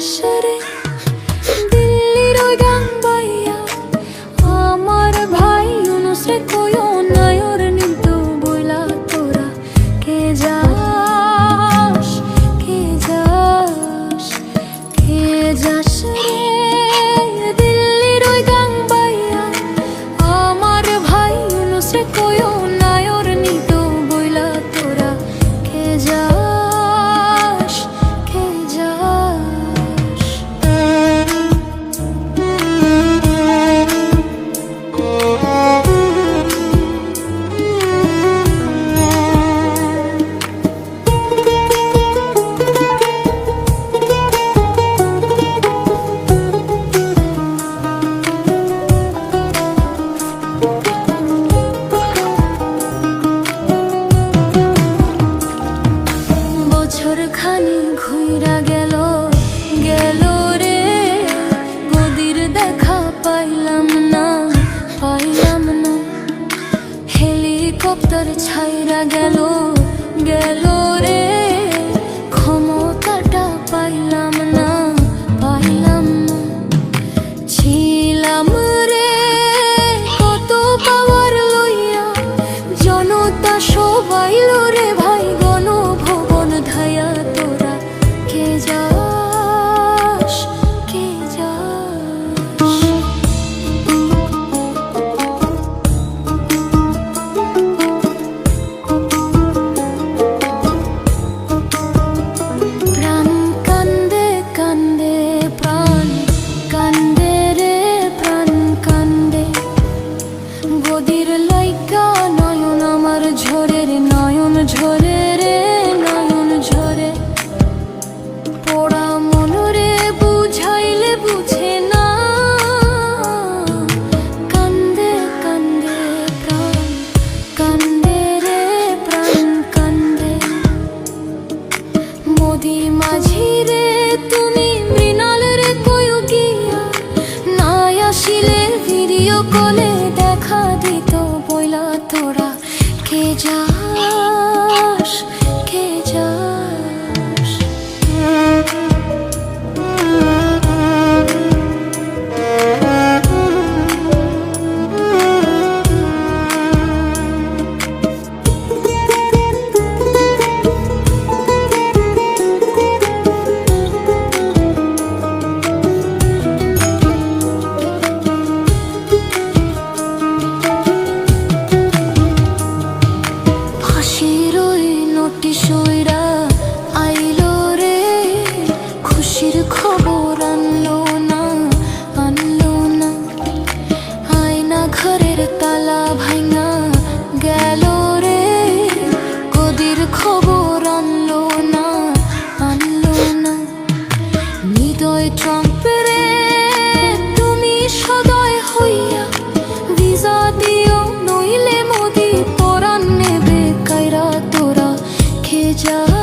হাসরে দিল্লির ওই গান বাইয়া আমার ভাই অনুসরে কইও, নায়র নিত বইলা তোরা কে যা ছাইরা গেল আসিলে ভিডিও কলে দেখা দিত বইলা তোরা। কে যা মাটি সইরা আইলো রে, খুশির খবর আনলো না আনলো না। আয়না ঘরের তালা ভাঙা গেল রে কদির খবর 就